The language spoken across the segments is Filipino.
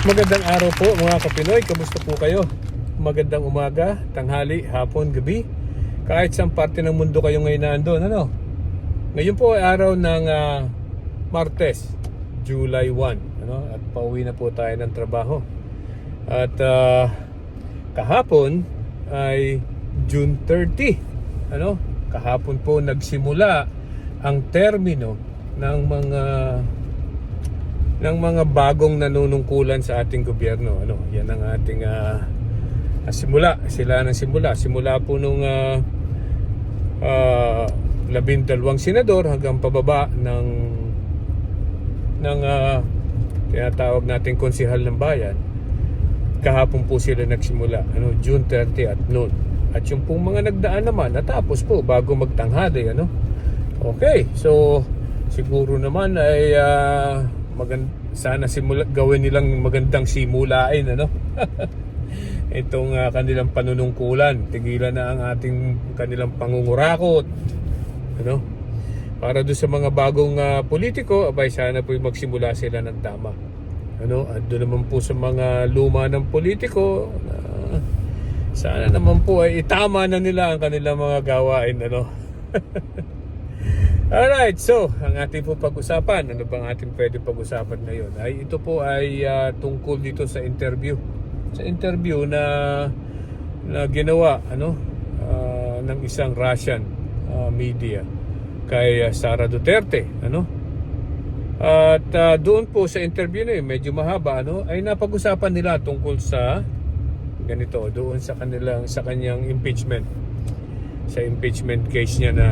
Magandang araw po mga kapinoy. Kamusta po kayo? Magandang umaga, tanghali, hapon, gabi. Kahit saan parte ng mundo kayo ngayon naandun. Ano? Ngayon po ay araw ng ah, Martes, July 1. Ano? At pauwi na po tayo ng trabaho. At ah, kahapon ay June 30. Ano? Kahapon po nagsimula ang termino ng mga ng mga bagong nanunungkulan sa ating gobyerno. Ano, yan ang ating ah, simula. Sila ng simula. Simula po nung uh, labindalawang senador hanggang pababa ng ng ah, tinatawag nating konsihal ng bayan. Kahapon po sila nagsimula. Ano, June 30 at noon. At yung pong mga nagdaan naman, natapos po bago magtanghali. Ano? Okay, so siguro naman ay ah, magand sana simula gawin nilang magandang simulain ano? Itong ah, kanilang panunungkulan. Tigilan na ang ating kanilang pangungurakot ano? Para doon sa mga bagong ah, politiko abay sana po magsimula sila ng tama ano? At doon naman po sa mga luma ng politiko na sana naman po ay itama na nila ang kanilang mga gawain ano Alright, so ang ating po pag-usapan, ano bang ating pwede pag-usapan ngayon? Ay ito po ay ah, tungkol dito sa interview. Sa interview na na ginawa ano ah, ng isang Russian ah, media kay ah, Sara Duterte, ano? At ah, doon po sa interview na yun, medyo mahaba ano, ay napag-usapan nila tungkol sa ganito, doon sa kanilang sa kanyang impeachment. Sa impeachment case niya na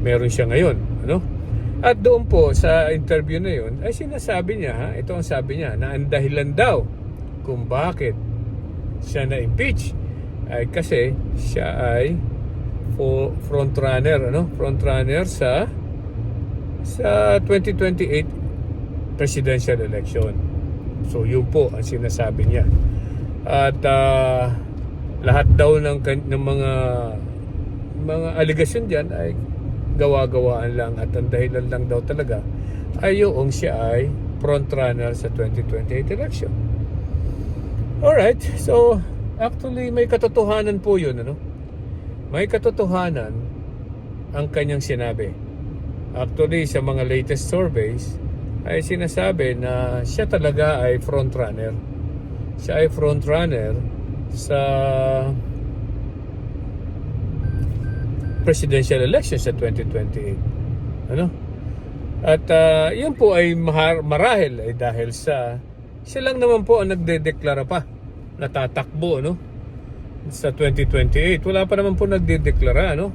meron siya ngayon, ano? At doon po sa interview na yun, ay sinasabi niya, ha, ito ang sabi niya, na ang dahilan daw kung bakit siya na-impeach ay kasi siya ay front runner, ano? Front runner sa sa 2028 presidential election. So yun po ang sinasabi niya. At ah, lahat daw ng, ng mga mga aligasyon diyan ay gawa-gawaan lang at ang dahilan lang daw talaga ay yung siya ay front runner sa 2028 election. Alright, so actually may katotohanan po yun, ano? May katotohanan ang kanyang sinabi. Actually, sa mga latest surveys, ay sinasabi na siya talaga ay front runner. Siya ay front runner sa presidential election sa 2028. Ano? At ah, yun po ay mahar- marahil ay dahil sa siya lang naman po ang nagdedeklara pa na tatakbo no sa 2028. Wala pa naman po nagdedeklara no.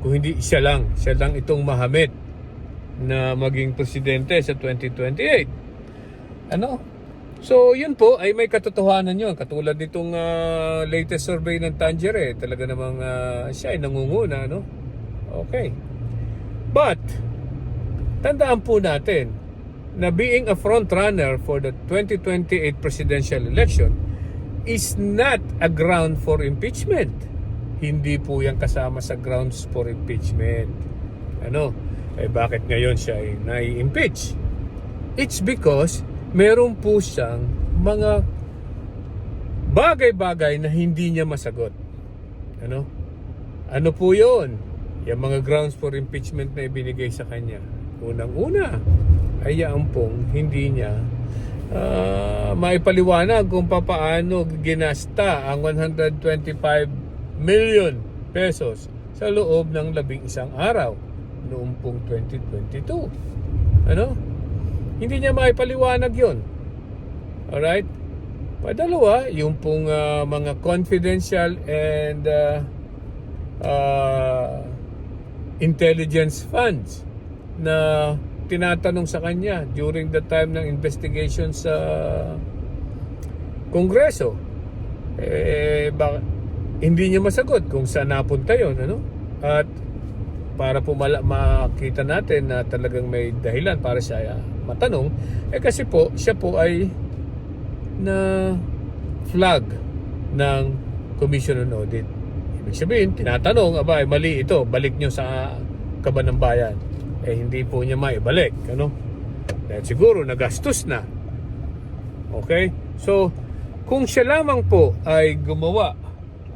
Kung hindi siya lang, siya lang itong mahamit na maging presidente sa 2028. Ano? So, yun po ay may katotohanan yun. Katulad nitong ah, latest survey ng Tangere, talaga namang ah, siya ay nangunguna, no? Okay. But, tandaan po natin na being a front runner for the 2028 presidential election is not a ground for impeachment. Hindi po yan kasama sa grounds for impeachment. Ano? Eh bakit ngayon siya ay nai-impeach? It's because meron po siyang mga bagay-bagay na hindi niya masagot. Ano? Ano po yun? Yung mga grounds for impeachment na ibinigay sa kanya. Unang-una, ay yan pong hindi niya ah, maipaliwanag kung papaano ginasta ang 125 million pesos sa loob ng labing isang araw noong pong 2022. Ano? Hindi niya maipaliwanag yon. Alright? Padalawa, yung pong ah, mga confidential and ah, ah, intelligence funds na tinatanong sa kanya during the time ng investigation sa Kongreso. Eh, bak- hindi niya masagot kung saan napunta yon ano? At para po makita natin na talagang may dahilan para siya ah, matanong, eh kasi po, siya po ay na flag ng Commission on Audit. Ibig sabihin, tinatanong, aba, mali ito, balik nyo sa kaban ng bayan. Eh, hindi po niya maibalik, ano? Dahil siguro, nagastos na. Okay? So, kung siya lamang po ay gumawa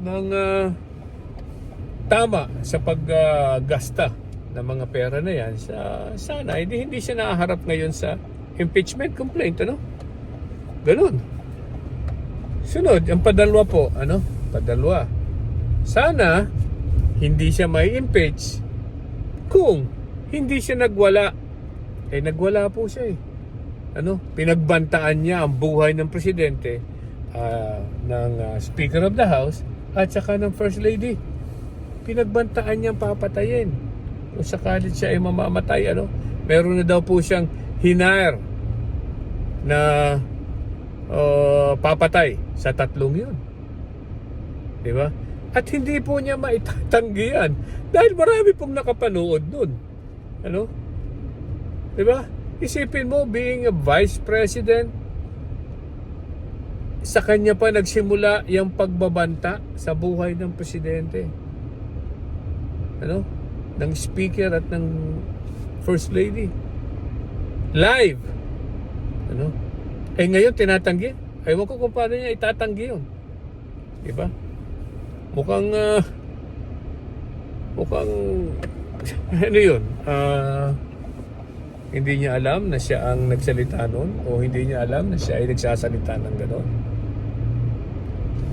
ng ah, tama sa paggasta ng mga pera na yan, sa, sana hindi, hindi siya nakaharap ngayon sa impeachment complaint, ano? Ganun. Sunod, ang padalwa po, ano? Padalwa. Sana hindi siya may impeach kung hindi siya nagwala. Eh nagwala po siya eh. Ano? Pinagbantaan niya ang buhay ng presidente, ah, ng ah, Speaker of the House at saka ng First Lady. Pinagbantaan niya ang papatayin. Kung sakali siya ay mamamatay, ano? Meron na daw po siyang hinire na uh, papatay sa tatlong yun. Di ba? At hindi po niya maitatanggi yan. Dahil marami pong nakapanood nun. Ano? Di ba? Isipin mo, being a vice president, sa kanya pa nagsimula yung pagbabanta sa buhay ng presidente. Ano? Ng speaker at ng first lady. Live. Ano? Eh ngayon tinatanggi. Ewan ko kung paano niya itatanggi yun. Diba? Mukhang ah, mukhang ano yun? Ah, hindi niya alam na siya ang nagsalita nun o hindi niya alam na siya ay nagsasalita ng gano'n.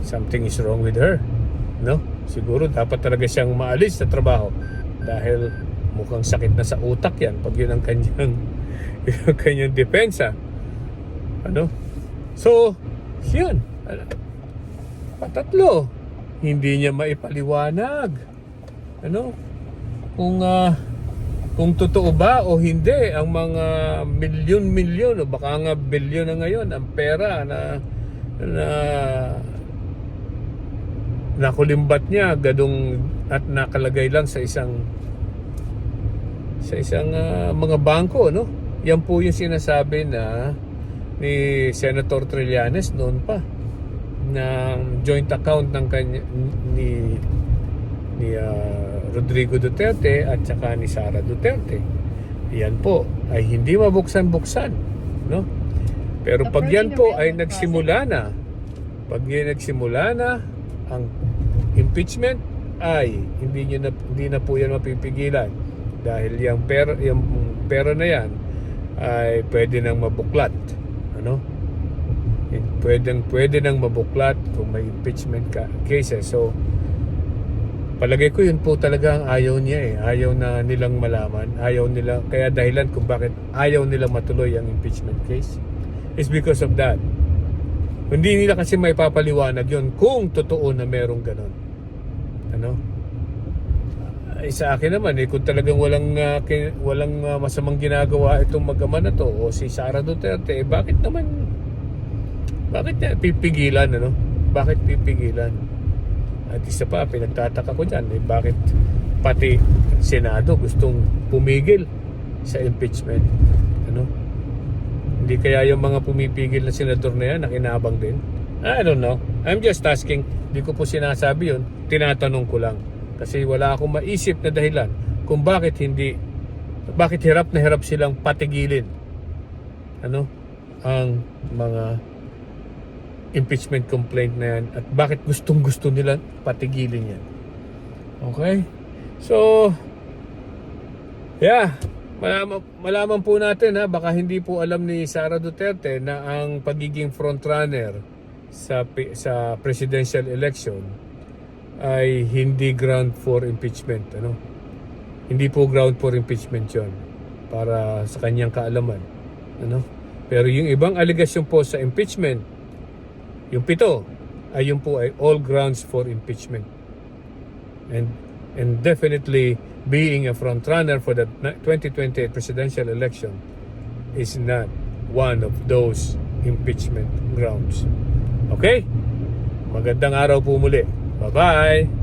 Something is wrong with her. No? Siguro dapat talaga siyang maalis sa trabaho dahil mukhang sakit na sa utak yan pag yun ang kanyang, yun ang kanyang depensa. Ano? So, yun. Ano? Patatlo. Hindi niya maipaliwanag. Ano? Kung ah, kung totoo ba o hindi ang mga milyon-milyon o baka nga bilyon na ngayon ang pera na na nakulimbat niya gadong at nakalagay lang sa isang sa isang ah, mga bangko no yan po yung sinasabi na ni Senator Trillanes noon pa ng joint account ng kanya ni ni ah, Rodrigo Duterte at saka ni Sara Duterte. Yan po ay hindi mabuksan-buksan, no? Pero pag yan po ay nagsimula na, pag yan nagsimula na ang impeachment ay hindi niyo na hindi na po yan mapipigilan dahil yung pera yung pera na yan ay pwede nang mabuklat, ano? Pwedeng pwede nang mabuklat kung may impeachment ka, cases. So Palagay ko yun po talaga ang ayaw niya eh. Ayaw na nilang malaman. Ayaw nila, kaya dahilan kung bakit ayaw nilang matuloy ang impeachment case is because of that. Hindi nila kasi may papaliwanag yun kung totoo na merong ganon. Ano? Ay, sa akin naman eh, kung talagang walang, kin- walang ah, masamang ginagawa itong mag-ama na to o si Sara Duterte, eh, bakit naman bakit niya pipigilan ano? Bakit pipigilan? At isa pa, pinagtataka ko dyan, eh, bakit pati Senado gustong pumigil sa impeachment? Ano? Hindi kaya yung mga pumipigil na senador na yan, nakinabang din? I don't know. I'm just asking. Hindi ko po sinasabi yun. Tinatanong ko lang. Kasi wala akong maisip na dahilan kung bakit hindi, bakit hirap na hirap silang patigilin. Ano? Ang mga impeachment complaint na yan at bakit gustong gusto nila patigilin yan. Okay? So, yeah, malaman, malaman po natin ha, baka hindi po alam ni Sara Duterte na ang pagiging frontrunner sa, sa presidential election ay hindi ground for impeachment. Ano? Hindi po ground for impeachment yon para sa kanyang kaalaman. Ano? Pero yung ibang allegation po sa impeachment, yung pito, ay yung po ay all grounds for impeachment. And and definitely being a frontrunner for the 2028 presidential election is not one of those impeachment grounds. Okay? Magandang araw po muli. Bye-bye!